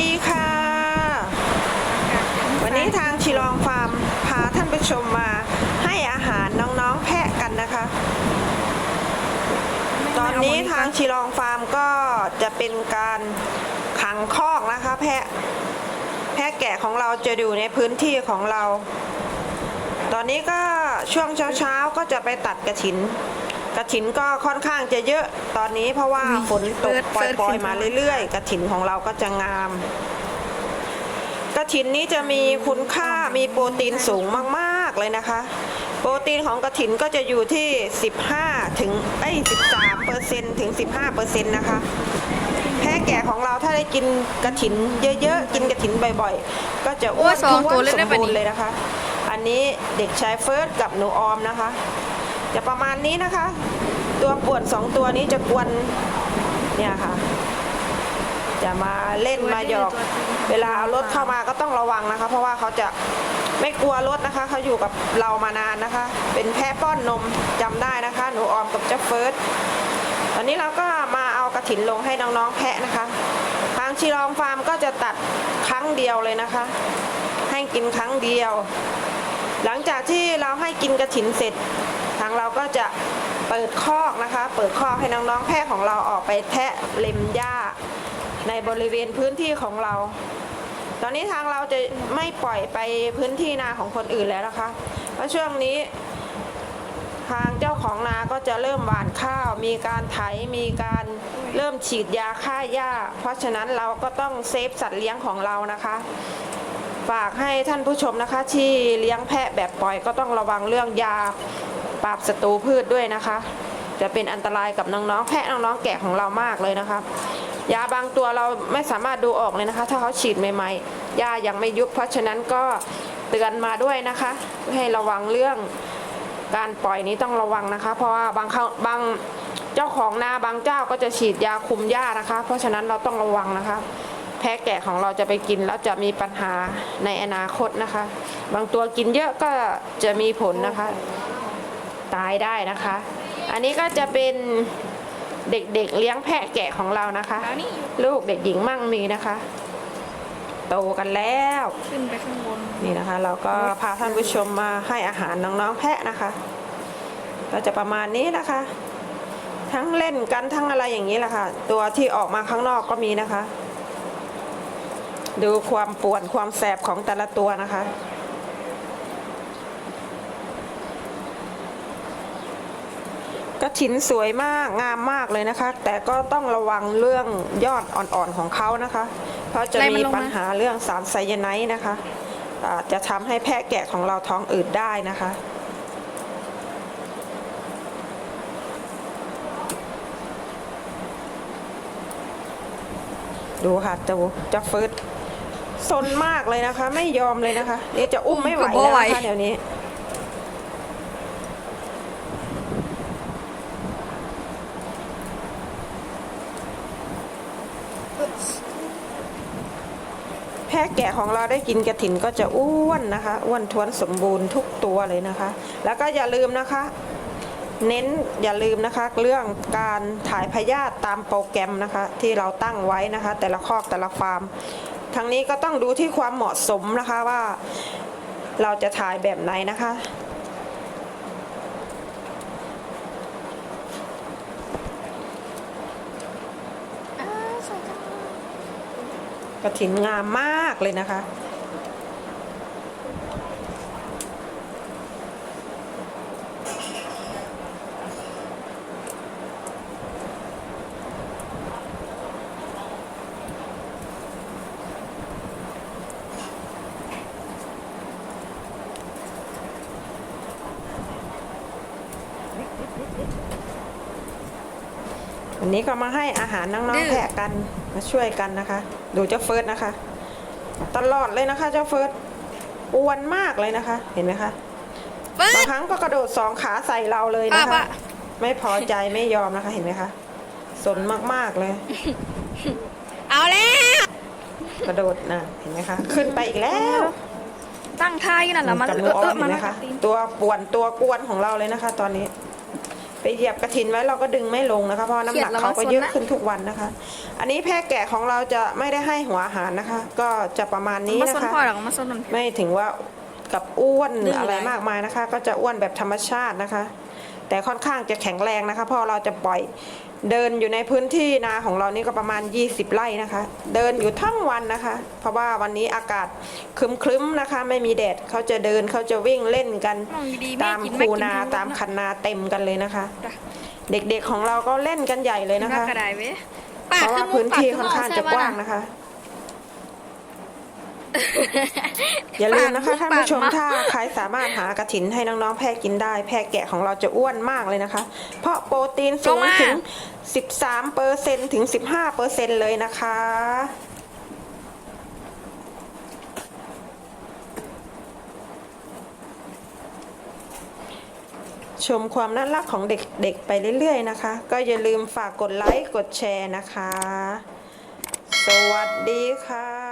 ดีค่ะ วันนี้ทางชิลองฟาร์มพาท่านผู้ชมมาให้อาหารน้องๆแพะกันนะคะ ตอนนี้ทางชิลองฟาร์มก็จะเป็นการขังคอกนะคะ แพะ แพะแกะของเราจะอยู่ในพื้นที่ของเรา ตอนนี้ก็ช่วงเช้าๆก็จะไปตัดกระถิน กระถินก็ค่อนข้างจะเยอะตอนนี้เพราะว่าอุ๊ยฝนตกเฟิร์สปล่อยเฟิร์สๆมาเรื่อยๆ กระถินของเราก็จะงาม กระถินนี้จะมีคุณค่ามีโปรตีนสูงมากๆเลยนะคะ โปรตีนของกระถินก็จะอยู่ที่ 15 ถึงเอ้ย13เปอร์เซ็นต์ถึง 15เปอร์เซ็นต์นะคะแพะแก่ของเราถ้าได้กินกระถินเยอะๆ กินกระถินบ่อยๆ ก็จะอ้วนโอ้ยสองท้ตัววนเลยสได้มปะบูรนี่ณ์เลยนะคะ อันนี้เด็กชายเฟิร์สกับหนูออมนะคะ จะประมาณนี้นะคะ ตัวป่วนสองตัวนี้จะกวนเนี่ยค่ะ จะมาเล่นมาหยอก เวลาเอารถเข้ามาก็ต้องระวังนะคะ เพราะว่าเขาจะไม่กลัวรถนะคะ เขาอยู่กับเรามานานนะคะ เป็นแพะป้อนนมจำได้นะคะ หนูออมกับเจ้าเฟิร์สตอนนี้เราก็มาเอากระถินลงให้น้องๆแพะนะคะ ทางชีรองฟาร์มก็จะตัดครั้งเดียวเลยนะคะ ให้กินครั้งเดียว หลังจากที่เราให้กินกระถินเสร็จ ทางเราก็จะเปิดคอกนะคะ เปิดคอกให้น้องๆแพะของเราออกไปแทะเล็มหญ้า ในบริเวณพื้นที่ของเรา ตอนนี้ทางเราจะไม่ปล่อยไปพื้นที่นาของคนอื่นแล้วนะคะ เพราะช่วงนี้ทางเจ้าของนาก็จะเริ่มหว่านข้าว มีการไถ มีการเริ่มฉีดยาฆ่าหญ้า เพราะฉะนั้นเราก็ต้องเซฟสัตว์เลี้ยงของเรานะคะ ฝากให้ท่านผู้ชมนะคะ ที่เลี้ยงแพะแบบปล่อยก็ต้องระวังเรื่องยา ปราบศัตรูพืชด้วยนะคะ จะเป็นอันตรายกับน้องๆแพะน้องๆแกะของเรามากเลยนะคะยาบางตัวเราไม่สามารถดูออกเลยนะคะ ถ้าเขาฉีดใหม่ๆยายังไม่ยุบเพราะฉะนั้นก็เตือนมาด้วยนะคะ ให้ระวังเรื่องการปล่อยนี้ต้องระวังนะคะ เพราะว่าบางเขาบางเจ้าของนาบางเจ้าก็จะฉีดยาคุมหญ้านะคะ เพราะฉะนั้นเราต้องระวังนะคะ แพะแกะของเราจะไปกินแล้วจะมีปัญหาในอนาคตนะคะ บางตัวกินเยอะก็จะมีผลนะคะ ตายได้นะคะ อันนี้ก็จะเป็นเด็กๆเลี้ยงแพะแกะของเรานะคะแล้วนี่ลูกเด็กหญิงมั่งมีนะคะ โตกันแล้วขึ้นไปข้างบนนี่นะคะ เราก็พาท่านผู้ชมมาให้อาหารน้องๆแพะนะคะ ก็จะประมาณนี้นะคะ ทั้งเล่นกันทั้งอะไรอย่างนี้แหละค่ะ ตัวที่ออกมาข้างนอกก็มีนะคะ ดูความป่วนความแสบของแต่ละตัวนะคะ กระถินสวยมากงามมากเลยนะคะ แต่ก็ต้องระวังเรื่องยอดอ่อนๆของเขานะคะ เพราะจะไล่มัมีนลงมาปัญหาเรื่องสารไซยาไนด์นะคะอาจจะทำให้แพะแกะของเราท้องอืดได้นะคะดูค่ะเจ้าเจ้าเฟิร์สซนมากเลยนะคะ ไม่ยอมเลยนะคะ เดี๋ยวจะอุ้มไม่ไหวอุ้มก็บ่แล้วไหวนะคะเดี๋ยวนี้ พะแกะของเราได้กินกระถินก็จะอ้วนนะคะอ้วนท้วนสมบูรณ์ทุกตัวเลยนะคะ แล้วก็อย่าลืมนะคะ เน้นอย่าลืมนะคะ เรื่องการถ่ายพยาธิตามโปรแกรมนะคะ ที่เราตั้งไว้นะคะ แต่ละคอกแต่ละฟาร์มทั้งนี้ก็ต้องดูที่ความเหมาะสมนะคะว่าเราจะถ่ายแบบไหนนะคะ กระถินงามมากเลยนะคะ วันนี้ก็มาให้อาหารน้ดื้องอๆแพะกันมาช่วยกันนะคะ ดูเจ้าเฟิร์สนะคะ ตลอดเลยนะคะเจ้าเฟิร์สอ้วนมากเลยนะคะ เห็นไหมคะเฟิร์บางสครั้งก็กระโดดสองขาใส่เราเลยป้านะคะป้าไม่พอใจไม่ยอมนะคะ เห็นไหมคะสนมากๆเลย เอาแล้วกระโดดนะเห็นไหมคะขึ้นไปอีกแล้ว ตั้งท่าอยู่นั่นแหละมันกับหเอนูอออเอมอเห็มันนไหมนะคะ ตัวป่วนตัวกวนของเราเลยนะคะ ตอนนี้ ไปเหยียบกระถินไว้เราก็ดึงไม่ลงนะคะ เพราะน้ำหนักเขาก็เยอะขึ้นทุกวันนะคะ อันนี้แพะแกะของเราจะไม่ได้ให้หัวอาหารนะคะ ก็จะประมาณนี้มานะส้นคะพ่อหรอกมาส้นมันไม่ถึงว่ากับอ้วนดื้อออะไรมากมายนะคะ ก็จะอ้วนแบบธรรมชาตินะคะ แต่ค่อนข้างจะแข็งแรงนะคะเพราะเราจะปล่อย เดินอยู่ในพื้นที่นาของเรานี่ก็ประมาณ 20 ไร่นะคะ เดินอยู่ทั้งวันนะคะ เพราะว่าวันนี้อากาศครึ้มๆนะคะ ไม่มีแดดเขาจะเดินเขาจะวิ่งเล่นกันมองดีๆแม่ตามกินคูไม่กินนาทั้งตามวันคันนาเต็มกันเลยนะคะจ้ะเด็กๆของเราก็เล่นกันใหญ่เลยนะน่าคะกระไดเว้ยเพราะว่าพื้นที่ค่อนข้างจะกว้างนะนะคะ อย่าลืมนะคะท่านผู้ชมถ้าใครสามารถหากระถินให้น้องๆแพะกินได้ แพะแกะของเราจะอ้วนมากเลยนะคะ เพราะโปรตีนสูงถึง 13เปอร์เซ็นถึง 15เปอร์เซ็นเลยนะคะ ชมความน่ารักของเด็กๆไปเรื่อยๆนะคะ ก็อย่าลืมฝากกดไลค์กดแชร์นะคะ สวัสดีค่ะ